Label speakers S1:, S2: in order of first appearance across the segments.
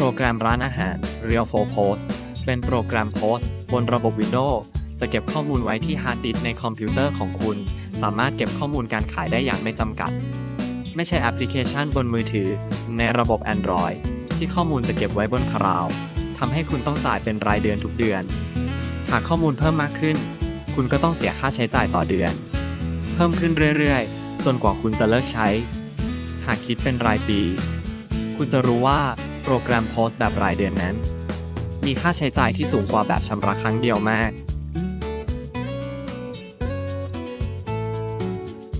S1: โปรแกรมร้านอาหาร Real 4 Post เป็นโปรแกรมโพสต์บนระบบ Windows จะเก็บข้อมูลไว้ที่ฮาร์ดดิสในคอมพิวเตอร์ของคุณ สามารถเก็บข้อมูลการขายได้อย่างไม่จำกัด ไม่ใช่แอปพลิเคชันบนมือถือ ในระบบ Android ที่ข้อมูลจะเก็บไว้บนคลาวด์ทำให้คุณต้องจ่ายเป็นรายเดือนทุกเดือน หากข้อมูลเพิ่มมากขึ้น คุณก็ต้องเสียค่าใช้จ่ายต่อเดือน เพิ่มขึ้นเรื่อยๆ จนกว่าคุณจะเลิกใช้ หากคิดเป็นรายปี คุณจะรู้ว่า โปรแกรมโพสต์แบบรายเดือนนั้น มีค่าใช้จ่ายที่สูงกว่าแบบชำระครั้งเดียวมาก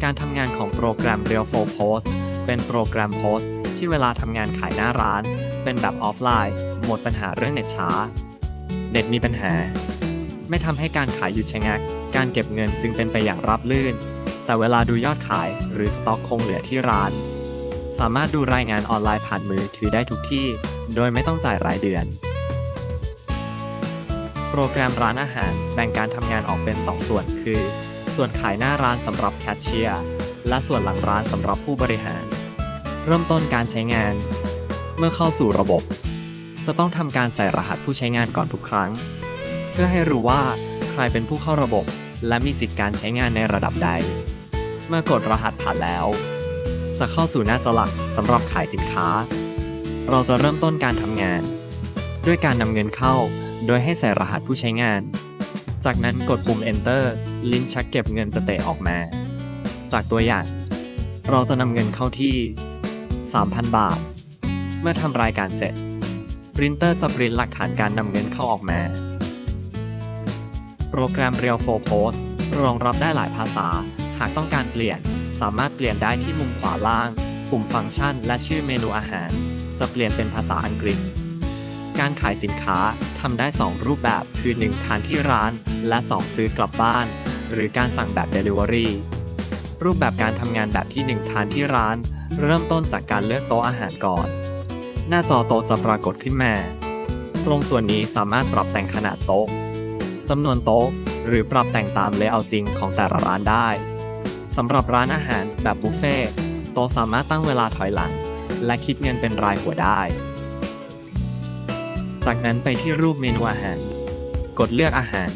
S1: การทำงานของโปรแกรม Real 4 Post เป็นโปรแกรมโพสต์ที่เวลาทำงานขายหน้าร้าน เป็นแบบออฟไลน์ หมดปัญหาเรื่องเน็ตช้า เน็ตมีปัญหา ไม่ทำให้การขายหยุดชะงัก การเก็บเงินจึงเป็นไปอย่างราบรื่น แต่เวลาดูยอดขายหรือสต็อกคงเหลือที่ร้าน สามารถดูรายงานออนไลน์ผ่านมือถือได้ทุกที่ โดยไม่ต้องจ่ายรายเดือน โปรแกรมร้านอาหารแบ่งการทำงานออกเป็น 2 ส่วนคือ ส่วนขายหน้าร้านสำหรับแคชเชียร์ และส่วนหลังร้านสำหรับผู้บริหาร เริ่มต้นการใช้งาน เมื่อเข้าสู่ระบบ จะต้องทำการใส่รหัสผู้ใช้งานก่อนทุกครั้ง เพื่อให้รู้ว่าใครเป็นผู้เข้าระบบ และมีสิทธิการใช้งานในระดับใด เมื่อกดรหัสผ่านแล้ว จะเข้าสู่หน้าจอหลักสำหรับขายสินค้า เราจะเริ่มต้นการทำงาน ด้วยการนำเงินเข้า โดยให้ใส่รหัสผู้ใช้งาน จากนั้นกดปุ่ม enter ลิ้นชักเก็บเงินจะเตะออกมา จากตัวอย่าง เราจะนำเงินเข้าที่ 3,000 บาท เมื่อทำรายการเสร็จปรินเตอร์จะปริ้นหลักฐานการนำเงินเข้าออกมา โปรแกรม Real 4 Post รองรับได้หลายภาษา หากต้องการเปลี่ยน สามารถเปลี่ยนได้ที่มุมขวาล่าง ปุ่มฟังก์ชัน และชื่อเมนูอาหาร จะเปลี่ยนเป็นภาษาอังกฤษ การขายสินค้าทำได้ 2 รูปแบบคือ 1 ทานที่ร้าน และ 2 ซื้อกลับบ้าน หรือการสั่งแบบ Delivery รูปแบบการทำงานแบบที่ 1 ทานที่ร้าน เริ่มต้นจากการเลือกโต๊ะอาหารก่อน หน้าจอโต๊ะจะปรากฏขึ้นมา ตรงส่วนนี้สามารถปรับแต่งขนาดโต๊ะจำนวนโต๊ะ หรือปรับแต่งตามเลเยอร์จริงของแต่ละร้านได้ สำหรับร้านอาหารแบบบุฟเฟ่ต์โต๊ะสามารถตั้งเวลาถอยหลัง และคิดเงินเป็นรายหัวได้ จากนั้นไปที่รูปเมนูอาหาร กดเลือกอาหาร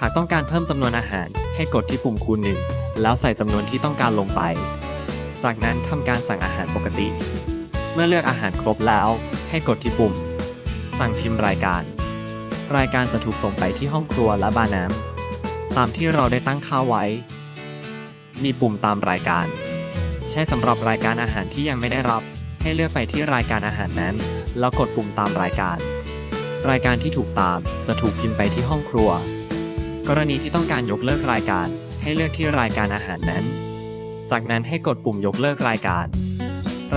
S1: หากต้องการเพิ่มจำนวนอาหาร ให้กดที่ปุ่มคูณหนึ่งแล้วใส่จำนวนที่ต้องการลงไป จากนั้นทำการสั่งอาหารปกติ เมื่อเลือกอาหารครบแล้ว ให้กดที่ปุ่ม สั่งพิมพ์รายการ รายการจะถูกส่งไปที่ห้องครัวและบาร์น้ำตามที่เราได้ตั้งค่าไว้ มีปุ่มตามรายการ ใช้สำหรับรายการอาหารที่ยังไม่ได้รับ ให้เลือกไปที่รายการอาหารนั้น แล้วกดปุ่มตามรายการ รายการที่ถูกตามจะถูกพิมพ์ไปที่ห้องครัว กรณีที่ต้องการยกเลิกรายการ ให้เลือกที่รายการอาหารนั้น จากนั้นให้กดปุ่มยกเลิกรายการ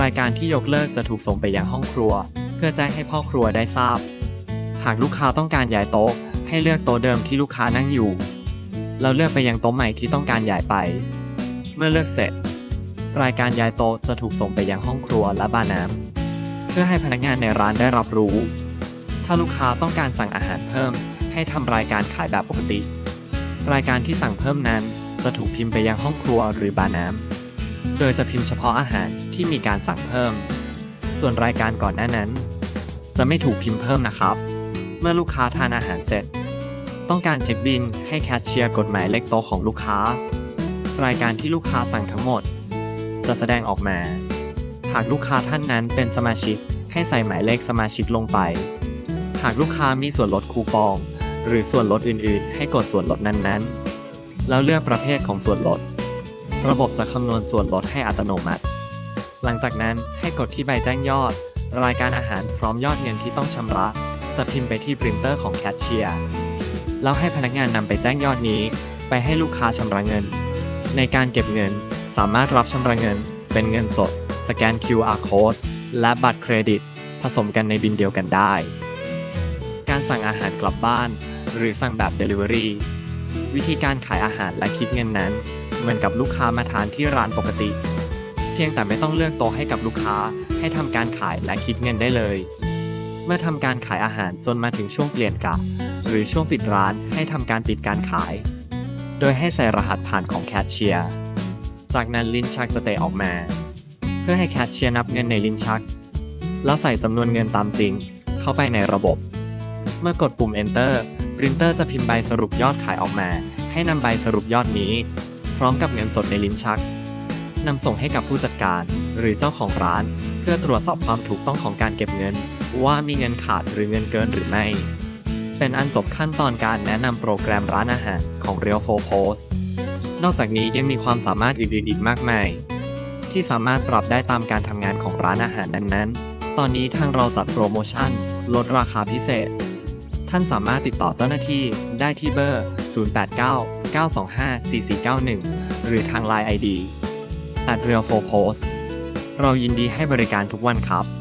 S1: รายการที่ยกเลิกจะถูกส่งไปยังห้องครัว เพื่อแจ้งให้พ่อครัวได้ทราบ หากลูกค้าต้องการย้ายโต๊ะ ให้เลือกโต๊ะเดิมที่ลูกค้านั่งอยู่แล้วเลือกไปยังโต๊ะใหม่ที่ต้องการย้ายไป เมื่อเลือกเสร็จ รายการยายโตจะถูกส่งไปยังห้องครัวและบาร์น้ำเพื่อให้พนักงานในร้านได้รับรู้ ถ้าลูกค้าต้องการสั่งอาหารเพิ่ม ให้ทำรายการขายแบบปกติ รายการที่สั่งเพิ่มนั้นจะถูกพิมพ์ไปยังห้องครัวหรือบาร์น้ำโดยจะพิมพ์เฉพาะอาหารที่มีการสั่งเพิ่ม ส่วนรายการก่อนหน้านั้น จะไม่ถูกพิมพ์เพิ่มนะครับ เมื่อลูกค้าทานอาหารเสร็จ ต้องการเช็คบินให้แคชเชียร์กฎหมายเลขโต๊ะของลูกค้า รายการที่ลูกค้าสั่งทั้งหมด จะแสดงออกมา หากลูกค้าท่านนั้นเป็นสมาชิกให้ใส่หมายเลขสมาชิกลงไป หากลูกค้ามีส่วนลดคูปอง หรือส่วนลดอื่นๆ ให้กดส่วนลดนั้นๆ แล้วเลือกประเภทของส่วนลด ระบบจะคำนวณส่วนลดให้อัตโนมัติ หลังจากนั้นให้กดที่ใบแจ้งยอด รายการอาหารพร้อมยอดเงินที่ต้องชำระ จะพิมพ์ไปที่ปรินเตอร์ของแคชเชียร์ แล้วให้พนักงานนำไปแจ้งยอดนี้ ไปให้ลูกค้าชำระเงิน ในการเก็บเงิน สามารถรับชำระเงิน เป็นเงินสด สแกน QR code และบัตรเครดิต ผสมกันในบินเดียวกันได้ การสั่งอาหารกลับบ้าน หรือสั่งแบบ Delivery วิธีการขายอาหารและคิดเงินนั้น เหมือนกับลูกค้ามาทานที่ร้านปกติ เพียงแต่ไม่ต้องเลือกโต๊ะให้กับลูกค้าให้ทำการขายและคิดเงินได้เลย เมื่อทำการขายอาหารจนมาถึงช่วงเปลี่ยนกะ หรือช่วงปิดร้านให้ทำการปิดการขาย โดยให้ใส่รหัสผ่านของแคชเชียร์ จากนั้นลิ้นชักจะเตะออกมา เพื่อให้แคชเชียร์นับเงินในลิ้นชัก แล้วใส่จำนวนเงินตามจริงเข้าไปในระบบ เมื่อกดปุ่ม enter ปรินเตอร์จะพิมพ์ใบสรุปยอดขายออกมา ให้นำใบสรุปยอดนี้ พร้อมกับเงินสดในลิ้นชักนำส่งให้กับผู้จัดการหรือเจ้าของร้าน เพื่อตรวจสอบความถูกต้องของการเก็บเงิน ว่ามีเงินขาดหรือเงินเกินหรือไม่ เป็นอันจบขั้นตอนการแนะนำโปรแกรมร้านอาหารของ Real 4 Post นอกจากนี้ยังมีความสามารถอื่นๆอีกมากมาย ที่สามารถปรับได้ตามการทำงานของร้านอาหารนั้นๆ ตอนนี้ทางเราจัดโปรโมชั่น ลดราคาพิเศษ ท่านสามารถติดต่อเจ้าหน้าที่ได้ที่เบอร์ 089 925 4491 หรือทาง Line ID at real 4 post เรายินดีให้บริการทุกวันครับ